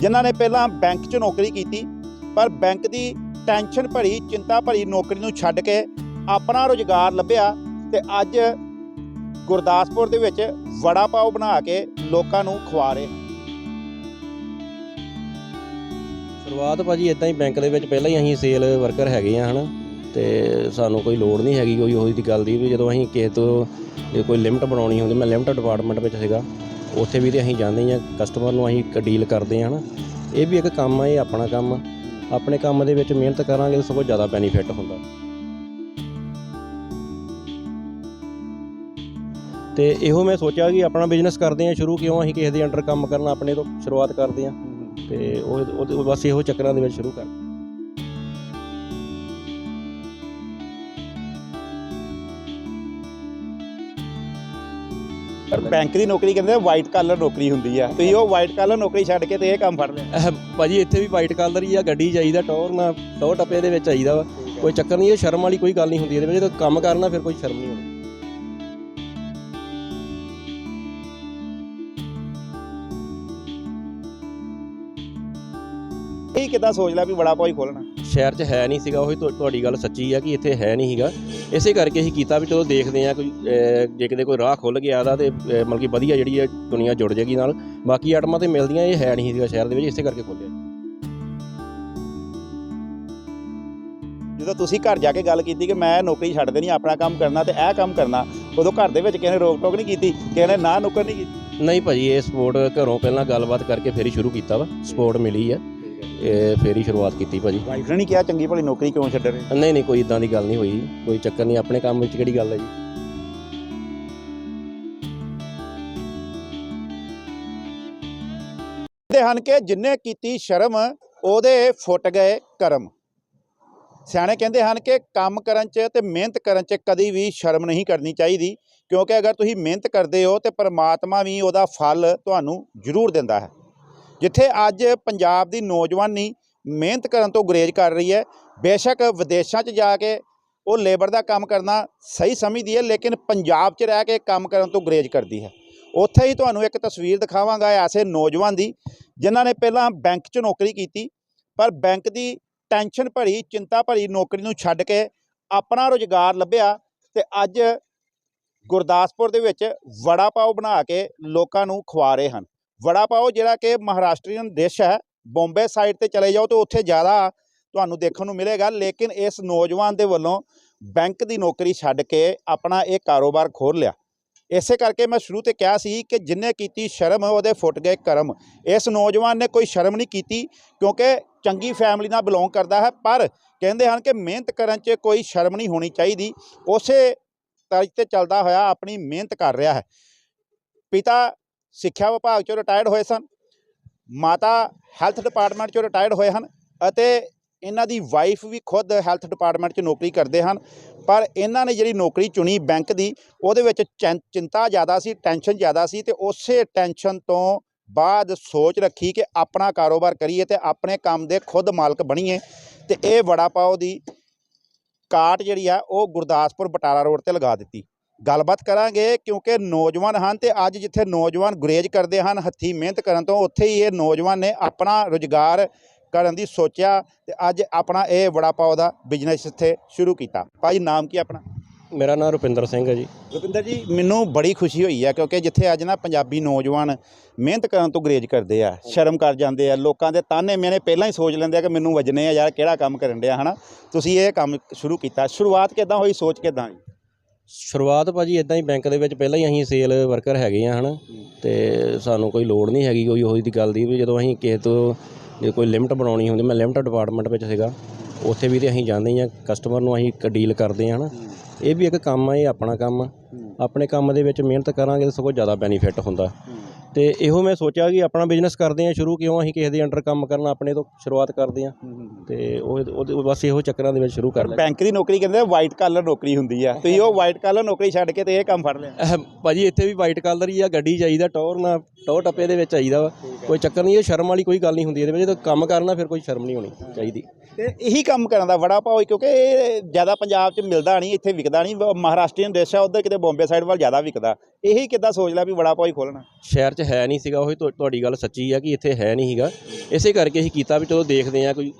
ਜਿਨ੍ਹਾਂ ਨੇ ਪਹਿਲਾਂ ਬੈਂਕ 'ਚ ਨੌਕਰੀ ਕੀਤੀ, ਪਰ ਬੈਂਕ ਦੀ ਟੈਨਸ਼ਨ ਭਰੀ, ਚਿੰਤਾ ਭਰੀ ਨੌਕਰੀ ਨੂੰ ਛੱਡ ਕੇ ਆਪਣਾ ਰੁਜ਼ਗਾਰ ਲੱਭਿਆ ਤੇ ਅੱਜ ਗੁਰਦਾਸਪੁਰ ਦੇ ਵਿੱਚ ਵੜਾ ਪਾਓ ਬਣਾ ਕੇ ਲੋਕਾਂ ਨੂੰ ਖਵਾ ਰਹੇ ਸ਼ੁਰੂਆਤ ਭਾਜੀ ਇਦਾਂ ਹੀ ਬੈਂਕ ਦੇ ਵਿੱਚ ਪਹਿਲਾਂ ਹੀ ਅਸੀਂ ਸੇਲ ਵਰਕਰ ਹੈਗੇ ਆ, ਹਨਾ? ਤੇ ਸਾਨੂੰ ਕੋਈ ਲੋੜ ਨਹੀਂ ਹੈਗੀ ਕੋਈ ਉਹੀ ਦੀ ਗੱਲ ਦੀ ਵੀ ਜਦੋਂ ਅਸੀਂ ਕਿਸੇ ਤੋਂ ਕੋਈ ਲਿਮਟ ਬਣਾਉਣੀ ਹੁੰਦੀ, ਮੈਂ ਲਿਮਟ ਡਿਪਾਰਟਮੈਂਟ ਵਿੱਚ ਸੀਗਾ ਉੱਥੇ ਵੀ ਤੇ ਅਸੀਂ ਜਾਂਦੇ ਹਾਂ ਕਸਟਮਰ ਨੂੰ ਅਸੀਂ ਇੱਕ ਡੀਲ ਕਰਦੇ ਆ ਨਾ। ਇਹ ਵੀ ਇੱਕ ਕੰਮ ਆ, ਇਹ ਆਪਣਾ ਕੰਮ ਆ। ਆਪਣੇ ਕੰਮ ਦੇ ਵਿੱਚ ਮਿਹਨਤ ਕਰਾਂਗੇ ਤਾਂ ਸਗੋਂ ਜ਼ਿਆਦਾ ਬੈਨੀਫਿਟ ਹੁੰਦਾ। ਤੇ ਇਹੋ ਮੈਂ ਸੋਚਿਆ ਕਿ ਆਪਣਾ ਬਿਜ਼ਨਸ ਕਰਦੇ ਆ ਸ਼ੁਰੂ ਕਿਉਂ ਅਸੀਂ ਕਿਸੇ ਦੇ ਅੰਡਰ ਕੰਮ ਕਰਨਾ, ਆਪਣੇ ਤੋਂ ਸ਼ੁਰੂਆਤ ਕਰਦੇ ਆ ਤੇ ਉਹ ਬਸ ਇਹੋ ਚੱਕਰਾਂ ਦੇ ਵਿੱਚ ਸ਼ੁਰੂ ਕਰ ਪਰ ਬੈਂਕ ਦੀ ਨੌਕਰੀ ਕਹਿੰਦੇ ਵਾਈਟ ਕਾਲਰ ਨੌਕਰੀ ਹੁੰਦੀ ਆ। ਤੁਸੀਂ ਉਹ ਵਾਈਟ ਕਾਲਰ ਨੌਕਰੀ ਛੱਡ ਕੇ ਤੇ ਇਹ ਕੰਮ ਫੜ ਲਿਆ। ਭਾਜੀ ਇੱਥੇ ਵੀ ਵਾਈਟ ਕਲਰ ਹੀ ਆ ਗੱਡੀ ਚਾਹੀਦਾ ਟੌਰ ਨਾ ਟੌਰ ਟੱਪੇ ਦੇ ਵਿੱਚ ਚਾਹੀਦਾ ਵਾ। ਕੋਈ ਚੱਕਰ ਨਹੀਂ ਇਹ ਸ਼ਰਮ ਵਾਲੀ ਕੋਈ ਗੱਲ ਨਹੀਂ ਹੁੰਦੀ ਇਹਦੇ ਵਿੱਚ। ਜਦੋਂ ਕੰਮ ਕਰਨਾ ਫਿਰ ਕੋਈ ਸ਼ਰਮ ਨਹੀਂ ਹੋਣੀ ਇਹ ਕਿਦਾਂ ਸੋਚ ਲਿਆ ਵੀ ਪਾਓ ਹੀ ਖੋਲਣਾ? ਸ਼ਹਿਰ 'ਚ ਹੈ ਨਹੀਂ ਸੀਗਾ ਉਹੀ ਤੁਹਾ- ਤੁਹਾਡੀ ਗੱਲ ਸੱਚੀ ਆ ਕਿ ਇੱਥੇ ਹੈ ਨਹੀਂ ਸੀਗਾ। ਇਸੇ ਕਰਕੇ ਅਸੀਂ ਕੀਤਾ ਵੀ ਚਲੋ ਦੇਖਦੇ ਆ ਕੋਈ ਜੇ ਕਿਤੇ ਕੋਈ ਰਾਹ ਖੁੱਲ ਗਿਆ ਦਾ ਤੇ ਮਤਲਬ ਕਿ ਵਧੀਆ ਜਿਹੜੀ ਹੈ ਦੁਨੀਆ ਜੁੜ ਜਾਏਗੀ ਨਾਲ। ਬਾਕੀ ਆਟਮਾਂ ਤੇ ਮਿਲਦੀਆਂ ਇਹ ਹੈ ਨਹੀਂ ਸੀਗਾ ਸ਼ਹਿਰ ਦੇ ਵਿੱਚ ਇਸੇ ਕਰਕੇ ਖੋਲ੍ਹਿਆ। ਜਦੋਂ ਤੁਸੀਂ ਘਰ ਜਾ ਕੇ ਗੱਲ ਕੀਤੀ ਕਿ ਮੈਂ ਨੌਕਰੀ ਛੱਡ ਦੇਣੀ ਆਪਣਾ ਕੰਮ ਕਰਨਾ ਤੇ ਇਹ ਕੰਮ ਕਰਨਾ ਉਦੋਂ ਘਰ ਦੇ ਵਿੱਚ ਕਿਸੇ ਨੇ ਰੋਕ ਟੋਕ ਨਹੀਂ ਕੀਤੀ? ਕਿਸੇ ਨੇ ਨਾ ਨੁੱਕਰ ਨਹੀਂ ਕੀਤੀ? ਨਹੀਂ ਭਾਜੀ ਇਹ ਸਪੋਰਟ ਘਰੋਂ ਪਹਿਲਾਂ ਗੱਲਬਾਤ ਕਰਕੇ ਫੇਰ ਹੀ ਸ਼ੁਰੂ ਕੀਤਾ ਵਾ। ਸਪੋਰਟ ਮਿਲੀ ਆ। ਇਹ ਫੇਰ ਹੀ ਸ਼ੁਰੂਆਤ ਕੀਤੀ ਭਾਜੀ। ਵਾਈਫ ਨੇ ਨਹੀਂ ਕਿਹਾ ਚੰਗੀ ਭਲੀ ਨੌਕਰੀ ਕਿਉਂ ਛੱਡ ਰਹੇ ਨਹੀਂ ਨਹੀਂ ਕੋਈ ਇਦਾਂ ਦੀ ਗੱਲ ਨਹੀਂ ਹੋਈ। ਕੋਈ ਚੱਕਰ ਨਹੀਂ ਆਪਣੇ ਕੰਮ ਵਿੱਚ ਕਿਹੜੀ ਗੱਲ ਹੈ ਜੀ? ਕਹਿੰਦੇ ਹਨ ਕਿ ਜਿੰਨੇ ਕੀਤੀ ਸ਼ਰਮ ਉਹਦੇ ਫੁੱਟ ਗਏ ਕਰਮ। ਸਿਆਣੇ ਕਹਿੰਦੇ ਹਨ ਕਿ ਕੰਮ ਕਰਨ 'ਚ ਤੇ ਮਿਹਨਤ ਕਰਨ 'ਚ ਕਦੀ ਵੀ ਸ਼ਰਮ ਨਹੀਂ ਕਰਨੀ ਚਾਹੀਦੀ ਕਿਉਂਕਿ ਅਗਰ ਤੁਸੀਂ ਮਿਹਨਤ ਕਰਦੇ ਹੋ ਤੇ ਪਰਮਾਤਮਾ ਵੀ ਉਹਦਾ ਫਲ ਤੁਹਾਨੂੰ ਜ਼ਰੂਰ ਦਿੰਦਾ ਹੈ। ਜਿੱਥੇ ਅੱਜ ਪੰਜਾਬ ਦੀ ਨੌਜਵਾਨੀ ਮਿਹਨਤ ਕਰਨ ਤੋਂ ਗੁਰੇਜ਼ ਕਰ ਰਹੀ ਹੈ। ਬੇਸ਼ੱਕ ਵਿਦੇਸ਼ਾਂ 'ਚ ਜਾ ਕੇ ਉਹ ਲੇਬਰ ਦਾ ਕੰਮ ਕਰਨਾ ਸਹੀ ਸਮਝਦੀ ਹੈ, ਲੇਕਿਨ ਪੰਜਾਬ 'ਚ ਰਹਿ ਕੇ ਕੰਮ ਕਰਨ ਤੋਂ ਗੁਰੇਜ਼ ਕਰਦੀ ਹੈ। ਉੱਥੇ ਹੀ ਤੁਹਾਨੂੰ ਇੱਕ ਤਸਵੀਰ ਦਿਖਾਵਾਂਗਾ ਐਸੇ ਨੌਜਵਾਨ ਦੀ, ਜਿਨ੍ਹਾਂ ਨੇ ਪਹਿਲਾਂ ਬੈਂਕ 'ਚ ਨੌਕਰੀ ਕੀਤੀ, ਪਰ ਬੈਂਕ ਦੀ ਟੈਨਸ਼ਨ ਭਰੀ, ਚਿੰਤਾ ਭਰੀ ਨੌਕਰੀ ਨੂੰ ਛੱਡ ਕੇ ਆਪਣਾ ਰੁਜ਼ਗਾਰ ਲੱਭਿਆ ਤੇ ਅੱਜ ਗੁਰਦਾਸਪੁਰ ਦੇ ਵਿੱਚ ਵੜਾ ਪਾਓ ਬਣਾ ਕੇ ਲੋਕਾਂ ਨੂੰ ਖਵਾ ਰਹੇ ਹਨ। ਵੜਾ ਪਾਓ, ਜਿਹੜਾ ਕਿ ਮਹਾਰਾਸ਼ਟਰੀਅਨ ਡਿਸ਼ ਹੈ, ਬੰਬੇ ਸਾਈਡ ਤੇ ਚਲੇ ਜਾਓ ਤਾਂ ਉੱਥੇ ਜ਼ਿਆਦਾ ਤੁਹਾਨੂੰ ਦੇਖਣ ਨੂੰ ਮਿਲੇਗਾ, ਲੇਕਿਨ ਇਸ ਨੌਜਵਾਨ ਦੇ ਵੱਲੋਂ ਬੈਂਕ ਦੀ ਨੌਕਰੀ ਛੱਡ ਕੇ ਆਪਣਾ ਇਹ ਕਾਰੋਬਾਰ ਖੋਲ੍ਹ ਲਿਆ। ਇਸੇ ਕਰਕੇ ਮੈਂ ਸ਼ੁਰੂ ਤੇ ਕਿਹਾ ਸੀ ਕਿ ਜਿੰਨੇ ਕੀਤੀ ਸ਼ਰਮ, ਉਹਦੇ ਫੁੱਟ ਗਏ ਕਰਮ। ਇਸ ਨੌਜਵਾਨ ਨੇ ਕੋਈ ਸ਼ਰਮ ਨਹੀਂ ਕੀਤੀ, ਕਿਉਂਕਿ ਚੰਗੀ ਫੈਮਿਲੀ ਨਾਲ ਬਿਲੋਂਗ ਕਰਦਾ ਹੈ, ਪਰ ਕਹਿੰਦੇ ਹਨ ਕਿ ਮਿਹਨਤ ਕਰਨ 'ਚ ਕੋਈ ਸ਼ਰਮ ਨਹੀਂ ਹੋਣੀ ਚਾਹੀਦੀ। ਉਸੇ ਤਰਜ਼ ਤੇ ਚੱਲਦਾ ਹੋਇਆ ਆਪਣੀ ਮਿਹਨਤ ਕਰ ਰਿਹਾ ਹੈ। ਪਿਤਾ ਸਿੱਖਿਆ ਵਿਭਾਗ 'ਚੋਂ ਰਿਟਾਇਰਡ ਹੋਏ ਸਨ, ਮਾਤਾ ਹੈਲਥ ਡਿਪਾਰਟਮੈਂਟ 'ਚੋਂ ਰਿਟਾਇਰਡ ਹੋਏ ਹਨ ਅਤੇ ਇਹਨਾਂ ਦੀ ਵਾਈਫ ਵੀ ਖੁਦ ਹੈਲਥ ਡਿਪਾਰਟਮੈਂਟ 'ਚ ਨੌਕਰੀ ਕਰਦੇ ਹਨ, ਪਰ ਇਹਨਾਂ ਨੇ ਜਿਹੜੀ ਨੌਕਰੀ ਚੁਣੀ ਬੈਂਕ ਦੀ, ਉਹਦੇ ਵਿੱਚ ਚੈਂ- ਚਿੰਤਾ ਜ਼ਿਆਦਾ ਸੀ ਟੈਨਸ਼ਨ ਜ਼ਿਆਦਾ ਸੀ ਤੇ ਉਸੇ ਟੈਨਸ਼ਨ ਤੋਂ ਬਾਅਦ ਸੋਚ ਰੱਖੀ ਕਿ ਆਪਣਾ ਕਾਰੋਬਾਰ ਕਰੀਏ ਤੇ ਆਪਣੇ ਕੰਮ ਦੇ ਖੁਦ ਮਾਲਕ ਬਣੀਏ ਤੇ ਇਹ ਵੜਾ ਪਾਓ ਦੀ ਕਾਟ ਜਿਹੜੀ ਆ, ਉਹ ਗੁਰਦਾਸਪੁਰ ਬਟਾਲਾ ਰੋਡ ਤੇ ਲਗਾ ਦਿੱਤੀ। ਗੱਲਬਾਤ ਕਰਾਂਗੇ ਕਿਉਂਕਿ ਨੌਜਵਾਨ ਹਨ ਤੇ ਅੱਜ ਜਿੱਥੇ ਨੌਜਵਾਨ ਗੁਰੇਜ ਕਰਦੇ ਹਨ ਹੱਥੀਂ ਮਿਹਨਤ ਕਰਨ ਤੋਂ ਉੱਥੇ ਹੀ ਇਹ ਨੌਜਵਾਨ ਨੇ ਆਪਣਾ ਰੁਜ਼ਗਾਰ ਕਰਨ ਦੀ ਸੋਚਿਆ ਤੇ ਅੱਜ ਆਪਣਾ ਇਹ ਵੜਾ ਪਾਓ ਦਾ ਬਿਜ਼ਨਸ ਇੱਥੇ ਸ਼ੁਰੂ ਕੀਤਾ। ਭਾਈ ਨਾਮ ਕੀ ਆਪਣਾ? ਮੇਰਾ ਨਾਮ ਰੁਪਿੰਦਰ ਸਿੰਘ ਹੈ ਜੀ। ਰੁਪਿੰਦਰ ਜੀ ਮੈਨੂੰ ਬੜੀ ਖੁਸ਼ੀ ਹੋਈ ਹੈ ਕਿਉਂਕਿ ਜਿੱਥੇ ਅੱਜ ਨਾ ਪੰਜਾਬੀ ਨੌਜਵਾਨ ਮਿਹਨਤ ਕਰਨ ਤੋਂ ਗੁਰੇਜ ਕਰਦੇ ਆ ਸ਼ਰਮ ਕਰ ਜਾਂਦੇ ਆ ਲੋਕਾਂ ਦੇ ਤਾਨੇ ਮੈਨੇ ਪਹਿਲਾਂ ਹੀ ਸੋਚ ਲੈਂਦੇ ਆ ਕਿ ਮੈਨੂੰ ਵਜਨੇ ਆ ਯਾਰ ਕਿਹੜਾ ਕੰਮ ਕਰਨ ਡਿਆ ਹਨਾ? ਤੁਸੀਂ ਇਹ ਕੰਮ ਸ਼ੁਰੂ ਕੀਤਾ। ਸ਼ੁਰੂਆਤ ਕਿਦਾਂ ਹੋਈ ਸੋਚ ਕਿਦਾਂ ਆਈ? ਸ਼ੁਰੂਆਤ ਭਾਜੀ ਇਦਾਂ ਹੀ ਬੈਂਕ ਦੇ ਵਿੱਚ ਪਹਿਲਾਂ ਹੀ ਅਸੀਂ ਸੇਲ ਵਰਕਰ ਹੈਗੇ ਆ ਹਨਾ? ਤੇ ਸਾਨੂੰ ਕੋਈ ਲੋੜ ਨਹੀਂ ਹੈਗੀ ਕੋਈ ਉਹੀ ਦੀ ਗੱਲ ਦੀ ਵੀ ਜਦੋਂ ਅਸੀਂ ਕਿਸੇ ਤੋਂ ਜੇ ਕੋਈ ਲਿਮਟ ਬਣਾਉਣੀ ਹੁੰਦੀ ਮੈਂ ਲਿਮਟ ਡਿਪਾਰਟਮੈਂਟ ਵਿੱਚ ਸੀਗਾ ਉੱਥੇ ਵੀ ਤੇ ਅਸੀਂ ਜਾਂਦੇ ਹੀ ਕਸਟਮਰ ਨੂੰ ਅਸੀਂ ਇੱਕ ਡੀਲ ਕਰਦੇ ਆ ਹਨਾ? ਇਹ ਵੀ ਇੱਕ ਕੰਮ ਆ ਇਹ ਆਪਣਾ ਕੰਮ ਆ। ਆਪਣੇ ਕੰਮ ਦੇ ਵਿੱਚ ਮਿਹਨਤ ਕਰਾਂਗੇ ਤਾਂ ਸਗੋਂ ਜ਼ਿਆਦਾ ਬੈਨੀਫਿਟ ਹੁੰਦਾ। ਤੇ ਇਹੋ ਮੈਂ ਸੋਚਿਆ ਕਿ ਆਪਣਾ ਬਿਜ਼ਨਸ ਕਰਦੇ ਆ ਸ਼ੁਰੂ ਕਿਉਂ ਅਸੀਂ ਕਿਸੇ ਦੇ ਅੰਡਰ ਕੰਮ ਕਰਨਾ ਆਪਣੇ ਤੋਂ ਸ਼ੁਰੂਆਤ ਕਰਦੇ ਆ ਤੇ ਉਹ ਉਹ ਬਸ ਇਹੋ ਚੱਕਰਾਂ ਦੇ ਵਿੱਚ ਸ਼ੁਰੂ ਕਰ ਲਿਆ। ਬੈਂਕ ਦੀ ਨੌਕਰੀ ਕਹਿੰਦੇ ਵਾਈਟ ਕਾਲਰ ਨੌਕਰੀ ਹੁੰਦੀ ਆ। ਤੁਸੀਂ ਉਹ ਵਾਈਟ ਕਾਲਰ ਨੌਕਰੀ ਛੱਡ ਕੇ ਤੇ ਇਹ ਕੰਮ ਫੜ ਲਿਆ। ਅਹ ਭਾਜੀ ਇੱਥੇ ਵੀ ਵਾਈਟ ਕਲਰ ਹੀ ਆ ਗੱਡੀ ਚਾਹੀਦਾ ਟੌਰ ਨਾ ਟੌਰ ਟੱਪੇ ਦੇ ਵਿੱਚ ਚਾਹੀਦਾ ਵਾ। ਕੋਈ ਚੱਕਰ ਨਹੀਂ ਇਹ ਸ਼ਰਮ ਵਾਲੀ ਕੋਈ ਗੱਲ ਨਹੀਂ ਹੁੰਦੀ ਇਹਦੇ ਵਿੱਚ। ਜਦੋਂ ਕੰਮ ਕਰਨਾ ਫਿਰ ਕੋਈ ਸ਼ਰਮ ਨਹੀਂ ਹੋਣੀ ਚਾਹੀਦੀ। ਤੇ ਇਹੀ ਕੰਮ ਕਰਨ ਦਾ ਵੜਾ ਪਾਓ ਕਿਉਂਕਿ ਇਹ ਜ਼ਿਆਦਾ ਪੰਜਾਬ 'ਚ ਮਿਲਦਾ ਨਹੀਂ ਇੱਥੇ ਵਿਕਦਾ ਨਹੀਂ। ਮਹਾਰਾਸ਼ਟਰੀਅਨ ਡਿਸ਼ ਆ ਉਧਰ ਕਿਤੇ ਬੰਬੇ ਸਾਈਡ ਵੱਲ ਜ਼ਿਆਦਾ ਵਿਕਦਾ। ਇਹੀ ਕਿੱਦਾਂ ਸੋਚ ਲਿਆ ਵੀ ਵੜਾ ਪਾਓ ਹੀ ਖੋਲਣਾ ਸ਼ਹਿਰ 'ਚ 'ਚ ਹੈ ਨਹੀਂ ਸੀਗਾ, ਉਹ ਤੁਹਾਡੀ ਗੱਲ ਸੱਚੀ ਆ ਕਿ ਇੱਥੇ ਹੈ ਨਹੀਂ ਸੀਗਾ। ਇਸੇ ਕਰਕੇ ਅਸੀਂ ਕੀਤਾ ਵੀ ਚਲੋ ਦੇਖਦੇ ਆ ਕੋਈ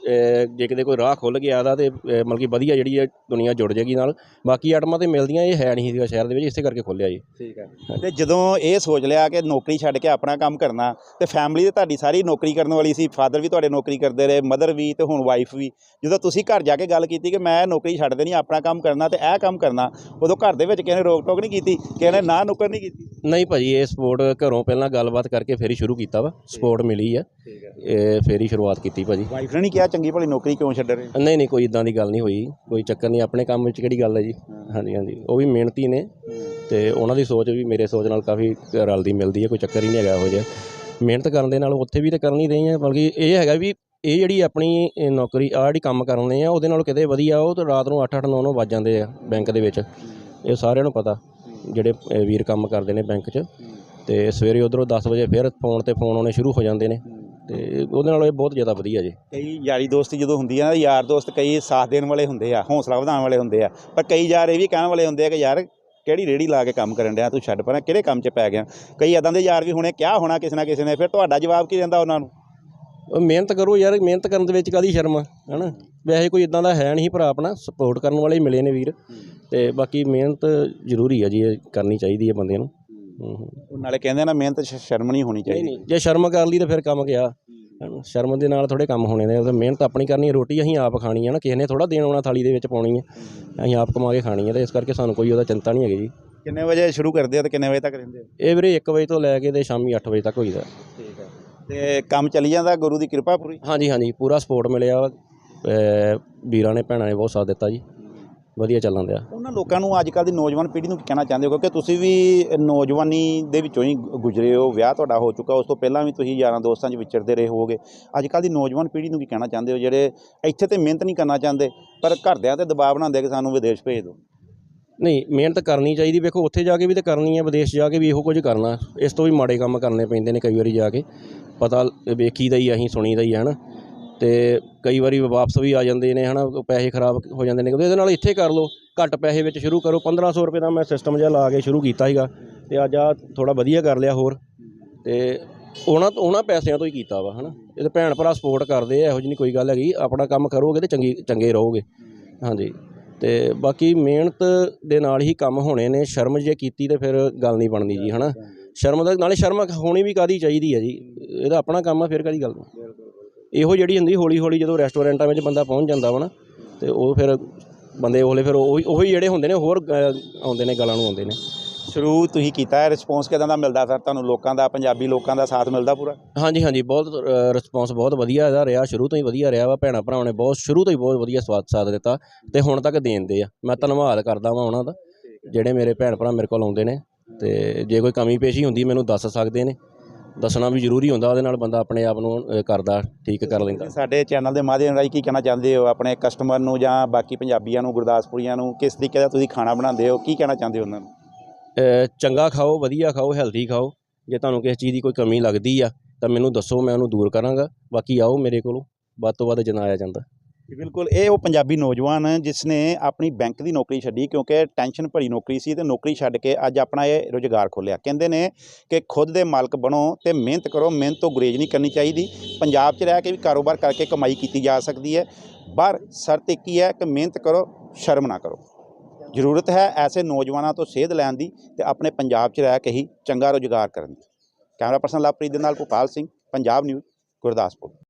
ਜੇ ਕਿਤੇ ਕੋਈ ਰਾਹ ਖੁੱਲ ਗਿਆ ਦਾ ਤੇ ਮਤਲਬ ਕਿ ਵਧੀਆ ਜਿਹੜੀ ਹੈ ਦੁਨੀਆ ਜੁੜ ਜਾਏਗੀ ਨਾਲ। ਬਾਕੀ ਆਟਮਾਂ ਤੇ ਮਿਲਦੀਆਂ, ਇਹ ਹੈ ਨਹੀਂ ਸੀਗਾ ਸ਼ਹਿਰ ਦੇ ਵਿੱਚ, ਇਸੇ ਕਰਕੇ ਖੋਲਿਆ ਜੀ। ਠੀਕ ਹੈ ਤੇ ਜਦੋਂ ਇਹ ਸੋਚ ਲਿਆ ਕਿ ਨੌਕਰੀ ਛੱਡ ਕੇ ਆਪਣਾ ਕੰਮ ਕਰਨਾ, ਤੇ ਫੈਮਿਲੀ ਤੇ ਤੁਹਾਡੀ ਸਾਰੀ ਨੌਕਰੀ ਕਰਨ ਵਾਲੀ ਸੀ ਫਾਦਰ ਵੀ ਤੁਹਾਡੇ ਨੌਕਰੀ ਕਰਦੇ ਰਹੇ ਮਦਰ ਵੀ ਤੇ ਹੁਣ ਵਾਈਫ ਵੀ। ਜਦੋਂ ਤੁਸੀਂ ਘਰ ਜਾ ਕੇ ਗੱਲ ਕੀਤੀ ਕਿ ਮੈਂ ਨੌਕਰੀ ਛੱਡ ਦੇਣੀ ਆਪਣਾ ਕੰਮ ਕਰਨਾ ਤੇ ਇਹ ਕੰਮ ਕਰਨਾ, ਉਦੋਂ ਘਰ ਦੇ ਵਿੱਚ ਕਿਸੇ ਨੇ ਰੋਕ ਟੋਕ ਨਹੀਂ ਕੀਤੀ, ਕਿਸੇ ਨੇ ਨਾ ਨੁਕਰ ਨਹੀਂ ਕੀਤੀ। ਨਹੀਂ ਭਾਜੀ ਇਹ ਸਪੋਰਟ ਘਰੋਂ ਪਹਿਲਾਂ ਗੱਲਬਾਤ ਕਰਕੇ ਫਿਰ ਹੀ ਸ਼ੁਰੂ ਕੀਤਾ ਵਾ। ਸਪੋਰਟ ਮਿਲੀ ਆ। ਇਹ ਫਿਰ ਹੀ ਸ਼ੁਰੂਆਤ ਕੀਤੀ ਭਾਜੀ। ਵਾਈਫ ਨੇ ਨਹੀਂ ਕਿਹਾ ਚੰਗੀ ਭਲੀ ਨੌਕਰੀ ਕਿਉਂ ਛੱਡ ਰਹੇ? ਨਹੀਂ ਨਹੀਂ ਕੋਈ ਇਦਾਂ ਦੀ ਗੱਲ ਨਹੀਂ ਹੋਈ। ਕੋਈ ਚੱਕਰ ਨਹੀਂ ਆਪਣੇ ਕੰਮ ਵਿੱਚ ਕਿਹੜੀ ਗੱਲ ਹੈ ਜੀ? ਹਾਂਜੀ ਹਾਂਜੀ। ਉਹ ਵੀ ਮਿਹਨਤੀ ਨੇ ਤੇ ਉਹਨਾਂ ਦੀ ਸੋਚ ਵੀ ਮੇਰੇ ਸੋਚ ਨਾਲ ਕਾਫੀ ਰਲਦੀ ਮਿਲਦੀ ਹੈ ਕੋਈ ਚੱਕਰ ਹੀ ਨਹੀਂ ਹੈਗਾ ਇਹੋ ਜਿਹਾ। ਮਿਹਨਤ ਕਰਨ ਦੇ ਨਾਲ ਉੱਥੇ ਵੀ ਤੇ ਕਰਨੀ ਰਹੀ ਹੈ ਬਲਕਿ ਇਹ ਹੈਗਾ ਵੀ ਇਹ ਜਿਹੜੀ ਆਪਣੀ ਨੌਕਰੀ ਆ ਜਿਹੜੀ ਕੰਮ ਕਰਨੇ ਆ ਉਹਦੇ ਨਾਲ ਕਿਤੇ ਵਧੀਆ ਉਹ ਤਾਂ ਰਾਤ ਨੂੰ 8-8 9-9 ਵੱਜ ਜਾਂਦੇ ਆ ਬੈਂਕ ਦੇ ਵਿੱਚ। ਇਹ ਸਾਰਿਆਂ ਨੂੰ ਪਤਾ। ਜਿਹੜੇ ਅ, ਵੀਰ ਕੰਮ ਕਰਦੇ ਨੇ ਬੈਂਕ 'ਚ ਤੇ ਸਵੇਰੇ ਉਧਰੋਂ 10 ਵਜੇ ਫਿਰ ਫੋਨ ਤੇ ਫੋਨ ਆਉਣੇ ਸ਼ੁਰੂ ਹੋ ਜਾਂਦੇ ਨੇ ਤੇ ਉਹਦੇ ਨਾਲ ਇਹ ਬਹੁਤ ਜ਼ਿਆਦਾ ਵਧੀਆ ਜੀ। ਕਈ ਯਾਰੀ ਦੋਸਤੀ ਜਦੋਂ ਹੁੰਦੀ ਆ ਨਾ ਯਾਰ ਦੋਸਤ ਕਈ ਸਾਥ ਦੇਣ ਵਾਲੇ ਹੁੰਦੇ ਆ ਹੌਸਲਾ ਵਧਾਉਣ ਵਾਲੇ ਹੁੰਦੇ ਆ ਪਰ ਕਈ ਯਾਰ ਇਹ ਵੀ ਕਹਿਣ ਵਾਲੇ ਹੁੰਦੇ ਆ ਕਿ ਯਾਰ ਕਿਹੜੀ ਰੇੜੀ ਲਾ ਕੇ ਕੰਮ ਕਰਨ ਡਿਆ ਤੂੰ ਛੱਡ ਪਰਾਂ ਕਿਹੜੇ ਕੰਮ 'ਚ ਪੈ ਗਿਆ। ਕਈ ਇਦਾਂ ਦੇ ਯਾਰ ਵੀ ਹੁਣੇ ਕਿਹਾ ਹੋਣਾ ਕਿਸੇ ਨਾ ਕਿਸੇ ਨੇ ਫਿਰ ਤੁਹਾਡਾ ਜਵਾਬ ਕੀ ਦਿੰਦਾ ਉਹਨਾਂ ਨੂੰ? ਮਿਹਨਤ ਕਰੋ ਯਾਰ ਮਿਹਨਤ ਕਰਨ ਦੇ ਵਿੱਚ ਕਾਦੀ ਸ਼ਰਮ ਆ ਹਨਾ? ਵੈਸੇ ਕੋਈ ਇਦਾਂ ਦਾ ਹੈ ਨਹੀਂ ਭਰਾ ਆਪਣਾ ਸਪੋਰਟ ਕਰਨ ਵਾਲੇ ਹੀ ਮਿਲੇ ਨੇ ਵੀਰ। ਤੇ ਬਾਕੀ ਮਿਹਨਤ ਜ਼ਰੂਰੀ ਹੈ ਜੀ ਇਹ ਕਰਨੀ ਚਾਹੀਦੀ ਹੈ ਬੰਦੇ ਨੂੰ। ਉਹ ਨਾਲੇ ਕਹਿੰਦੇ ਨਾ ਮਿਹਨਤ 'ਚ ਸ਼ਰਮ ਨਹੀਂ ਹੋਣੀ ਨਹੀਂ ਚਾਹੀਦੀ। ਨਹੀਂ ਜੇ ਸ਼ਰਮ ਕਰ ਲਈ ਤਾਂ ਫਿਰ ਕੰਮ ਗਿਆ ਹਨਾ ਸ਼ਰਮ ਦੇ ਨਾਲ ਥੋੜੇ ਕੰਮ ਹੋਣੇ ਨੇ ਤਾਂ ਮਿਹਨਤ ਆਪਣੀ ਕਰਨੀ ਹੈ, ਰੋਟੀ ਅਸੀਂ ਆਪ ਖਾਣੀ ਹੈ ਨਾ ਕਿਸੇ ਨੇ ਥੋੜਾ ਦੇਣ ਆਉਣਾ ਥਾਲੀ ਦੇ ਵਿੱਚ ਪਾਉਣੀ ਹੈ। ਅਸੀਂ ਆਪ ਕਮਾ ਕੇ ਖਾਣੀ ਹੈ ਤੇ ਇਸ ਕਰਕੇ ਸਾਨੂੰ ਕੋਈ ਉਹਦਾ ਚਿੰਤਾ ਨਹੀਂ ਹੈਗੀ ਜੀ। ਕਿੰਨੇ ਵਜੇ ਸ਼ੁਰੂ ਕਰਦੇ ਹੋ ਤੇ ਕਿੰਨੇ ਵਜੇ ਤੱਕ ਰਹਿੰਦੇ ਹੋ ਇਹ ਵੀਰੇ 1 ਵਜੇ ਤੋਂ ਲੈ ਕੇ ਤੇ ਸ਼ਾਮੀ 8 ਵਜੇ ਤੱਕ ਹੋਈਦਾ। ਹੈ ਤੇ ਕੰਮ ਚੱਲੀ ਜਾਂਦਾ ਗੁਰੂ ਦੀ ਕਿਰਪਾ ਪੂਰੀ? ਹਾਂਜੀ ਹਾਂਜੀ ਪੂਰਾ ਸਪੋਰਟ ਮਿਲਿਆ ਵਾ। ਅਹ ਵੀਰਾਂ ਨੇ ਭੈਣਾਂ ਨੇ ਬਹੁਤ ਸਾਥ ਦਿੱਤਾ ਜੀ। ਵਧੀਆ ਚੱਲਣ ਦਿਆ। ਉਹਨਾਂ ਲੋਕਾਂ ਨੂੰ ਅੱਜ ਕੱਲ੍ਹ ਦੀ ਨੌਜਵਾਨ ਪੀੜ੍ਹੀ ਨੂੰ ਕੀ ਕਹਿਣਾ ਚਾਹੁੰਦੇ ਹੋ? ਕਿਉਂਕਿ ਤੁਸੀਂ ਵੀ ਨੌਜਵਾਨੀ ਦੇ ਵਿੱਚੋਂ ਹੀ ਗੁਜ਼ਰੇ ਹੋ ਵਿਆਹ ਤੁਹਾਡਾ ਹੋ ਚੁੱਕਾ ਉਸ ਤੋਂ ਪਹਿਲਾਂ ਵੀ ਤੁਸੀਂ ਯਾਰਾਂ ਦੋਸਤਾਂ 'ਚ ਵਿਚਰਦੇ ਰਹੇ ਹੋਵੋਗੇ। ਅੱਜ ਕੱਲ੍ਹ ਦੀ ਨੌਜਵਾਨ ਪੀੜ੍ਹੀ ਨੂੰ ਕੀ ਕਹਿਣਾ ਚਾਹੁੰਦੇ ਹੋ? ਜਿਹੜੇ ਇੱਥੇ ਤੇ ਮਿਹਨਤ ਨਹੀਂ ਕਰਨਾ ਚਾਹੁੰਦੇ ਪਰ ਘਰਦਿਆਂ ਤੇ ਦਬਾਅ ਬਣਾਉਂਦੇ ਕਿ ਸਾਨੂੰ ਵਿਦੇਸ਼ ਭੇਜ ਦਿਓ। ਨਹੀਂ, ਮਿਹਨਤ ਕਰਨੀ ਚਾਹੀਦੀ। ਵੇਖੋ, ਉੱਥੇ ਜਾ ਕੇ ਵੀ ਤਾਂ ਕਰਨੀ ਹੈ ਵਿਦੇਸ਼ ਜਾ ਕੇ ਵੀ ਇਹੋ ਕੁਝ ਕਰਨਾ। ਇਸ ਤੋਂ ਵੀ ਮਾੜੇ ਕੰਮ ਕਰਨੇ ਪੈਂਦੇ ਨੇ ਕਈ ਵਾਰੀ ਜਾ ਕੇ। ਪਤਾ ਵੇਖੀਦਾ ਹੀ ਅਸੀਂ ਸੁਣੀਦਾ ਹੀ ਹੈ ਨਾ ਤੇ ਕਈ ਵਾਰੀ ਵਾਪਸ ਵੀ ਆ ਜਾਂਦੇ ਨੇ, ਹਨਾ, ਪੈਸੇ ਖਰਾਬ ਹੋ ਜਾਂਦੇ ਨੇ। ਇਹਦੇ ਨਾਲ ਇੱਥੇ ਕਰ ਲਓ, ਘੱਟ ਪੈਸੇ ਵਿੱਚ ਸ਼ੁਰੂ ਕਰੋ। 1500 ਰੁਪਏ ਦਾ ਮੈਂ ਸਿਸਟਮ ਜਿਹਾ ਲਾ ਕੇ ਸ਼ੁਰੂ ਕੀਤਾ ਸੀਗਾ, ਤੇ ਅੱਜ ਆ ਥੋੜਾ ਵਧੀਆ ਕਰ ਲਿਆ ਹੋਰ। ਤੇ ਉਹਨਾਂ ਤੋਂ, ਉਹਨਾਂ ਪੈਸਿਆਂ ਤੋਂ ਹੀ ਕੀਤਾ ਵਾ, ਹਨਾ। ਇਹ ਤਾਂ ਭੈਣ ਭਰਾ ਸਪੋਰਟ ਕਰਦੇ ਆ, ਇਹੋ ਜਿਹੀ ਨਹੀਂ ਕੋਈ ਗੱਲ ਹੈਗੀ। ਆਪਣਾ ਕੰਮ ਕਰੋਗੇ ਤੇ ਚੰਗੀ, ਚੰਗੇ ਰਹੋਗੇ। ਹਾਂਜੀ। ਤੇ ਬਾਕੀ ਮਿਹਨਤ ਦੇ ਨਾਲ ਹੀ ਕੰਮ ਹੋਣੇ ਨੇ, ਸ਼ਰਮ ਜੇ ਕੀਤੀ ਤੇ ਫਿਰ ਗੱਲ ਨਹੀਂ ਬਣਦੀ ਜੀ, ਹਨਾ? ਸ਼ਰਮ ਦਾ, ਨਾਲੇ ਸ਼ਰਮ ਹੋਣੀ ਵੀ ਕਾਦੀ ਚਾਹੀਦੀ ਹੈ ਜੀ? ਇਹਦਾ ਆਪਣਾ ਕੰਮ ਆ, ਫਿਰ ਕਾਦੀ ਗੱਲ ਇਹੋ ਜਿਹੜੀ ਹੁੰਦੀ ਹੌਲੀ ਹੌਲੀ ਜਦੋਂ ਰੈਸਟੋਰੈਂਟਾਂ ਵਿੱਚ ਬੰਦਾ ਪਹੁੰਚ ਜਾਂਦਾ ਵਾ ਨਾ, ਤੇ ਉਹ ਫਿਰ ਬੰਦੇ ਉਹਲੇ ਫਿਰ ਉਹੀ ਉਹੀ ਜਿਹੜੇ ਹੁੰਦੇ ਨੇ, ਹੋਰ ਆਉਂਦੇ ਨੇ, ਗਲਾਂ ਨੂੰ ਆਉਂਦੇ ਨੇ। ਸ਼ੁਰੂ ਤੁਸੀਂ ਕੀਤਾ ਹੈ ਰਿਸਪੌਂਸ ਕਿਦਾਂ ਦਾ ਮਿਲਦਾ ਸਰ ਤੁਹਾਨੂੰ? ਲੋਕਾਂ ਦਾ ਪੰਜਾਬੀ ਲੋਕਾਂ ਦਾ ਸਾਥ ਮਿਲਦਾ ਪੂਰਾ? ਹਾਂਜੀ ਹਾਂਜੀ ਬਹੁਤ ਰਿਸਪੌਂਸ ਬਹੁਤ ਵਧੀਆ ਇਹਦਾ ਰਿਹਾ। ਸ਼ੁਰੂ ਤੋਂ ਹੀ ਵਧੀਆ ਰਿਹਾ ਵਾ ਭੈਣਾਂ ਭਰਾਵਾਂ ਨੇ ਬਹੁਤ ਸ਼ੁਰੂ ਤੋਂ ਹੀ ਬਹੁਤ ਵਧੀਆ ਸਵਾਦ ਸਾਥ ਦਿੱਤਾ ਤੇ ਹੁਣ ਤੱਕ ਦੇਣਦੇ ਆ। ਮੈਂ ਧੰਨਵਾਦ ਕਰਦਾ ਵਾਂ ਉਹਨਾਂ ਦਾ ਜਿਹੜੇ ਮੇਰੇ ਭੈਣ ਭਰਾ ਮੇਰੇ ਕੋਲ ਆਉਂਦੇ ਨੇ ਤੇ ਜੇ ਕੋਈ ਕਮੀ ਪੇਸ਼ੀ ਹੁੰਦੀ ਮੈਨੂੰ ਦੱਸ ਸਕਦੇ ਨੇ। ਦੱਸਣਾ ਵੀ ਜ਼ਰੂਰੀ ਹੁੰਦਾ ਉਹਦੇ ਨਾਲ ਬੰਦਾ ਆਪਣੇ ਆਪ ਨੂੰ ਕਰਦਾ ਠੀਕ ਕਰ ਲੈਂਦਾ। ਸਾਡੇ ਚੈਨਲ ਦੇ ਮਾਧਿਅਮ ਰਾਹੀਂ ਕੀ ਕਹਿਣਾ ਚਾਹੁੰਦੇ ਹੋ? ਆਪਣੇ ਕਸਟਮਰ ਨੂੰ ਜਾਂ ਬਾਕੀ ਪੰਜਾਬੀਆਂ ਨੂੰ ਗੁਰਦਾਸਪੁਰੀਆਂ ਨੂੰ ਕਿਸ ਤਰੀਕੇ ਦਾ ਤੁਸੀਂ ਖਾਣਾ ਬਣਾਉਂਦੇ ਹੋ? ਕੀ ਕਹਿਣਾ ਚਾਹੁੰਦੇ ਹੋ ਉਹਨਾਂ ਨੂੰ? ਚੰਗਾ ਖਾਓ, ਵਧੀਆ ਖਾਓ ਹੈਲਦੀ ਖਾਓ। ਜੇ ਤੁਹਾਨੂੰ ਕਿਸੇ ਚੀਜ਼ ਦੀ ਕੋਈ ਕਮੀ ਲੱਗਦੀ ਆ, ਤਾਂ ਮੈਨੂੰ ਦੱਸੋ, ਮੈਂ ਉਹਨੂੰ ਦੂਰ ਕਰਾਂਗਾ। ਬਾਕੀ ਆਓ ਮੇਰੇ ਕੋਲੋਂ, ਵੱਧ ਤੋਂ ਵੱਧ ਜਨਾਇਆ ਜਾਂਦਾ। ਬਿਲਕੁਲ। ਇਹ ਉਹ ਪੰਜਾਬੀ ਨੌਜਵਾਨ ਜਿਸ ਨੇ ਆਪਣੀ ਬੈਂਕ ਦੀ ਨੌਕਰੀ ਛੱਡੀ, ਕਿਉਂਕਿ ਟੈਨਸ਼ਨ ਭਰੀ ਨੌਕਰੀ ਸੀ ਤੇ ਨੌਕਰੀ ਛੱਡ ਕੇ ਅੱਜ ਆਪਣਾ ਇਹ ਰੁਜ਼ਗਾਰ ਖੋਲ੍ਹਿਆ। ਕਹਿੰਦੇ ਨੇ ਕਿ ਖੁਦ ਦੇ ਮਾਲਕ ਬਣੋ ਤੇ ਮਿਹਨਤ ਕਰੋ, ਮਿਹਨਤ ਤੋਂ ਗੁਰੇਜ਼ ਨਹੀਂ ਕਰਨੀ ਚਾਹੀਦੀ। ਪੰਜਾਬ 'ਚ ਰਹਿ ਕੇ ਵੀ ਕਾਰੋਬਾਰ ਕਰਕੇ ਕਮਾਈ ਕੀਤੀ ਜਾ ਸਕਦੀ ਹੈ, ਪਰ ਸ਼ਰਤ ਇੱਕ ਹੀ ਹੈ ਕਿ ਮਿਹਨਤ ਕਰੋ, ਸ਼ਰਮ ਨਾ ਕਰੋ। ਜ਼ਰੂਰਤ ਹੈ ਐਸੇ ਨੌਜਵਾਨਾਂ ਤੋਂ ਸੇਧ ਲੈਣ ਦੀ ਤੇ ਆਪਣੇ ਪੰਜਾਬ 'ਚ ਰਹਿ ਕੇ ਹੀ ਚੰਗਾ ਰੁਜ਼ਗਾਰ ਕਰਨ ਦੀ। ਕੈਮਰਾ ਪਰਸਨ ਲਵਪ੍ਰੀਤ ਦੇ ਨਾਲ ਭੋਪਾਲ ਸਿੰਘ, ਪੰਜਾਬ ਨਿਊਜ਼, ਗੁਰਦਾਸਪੁਰ।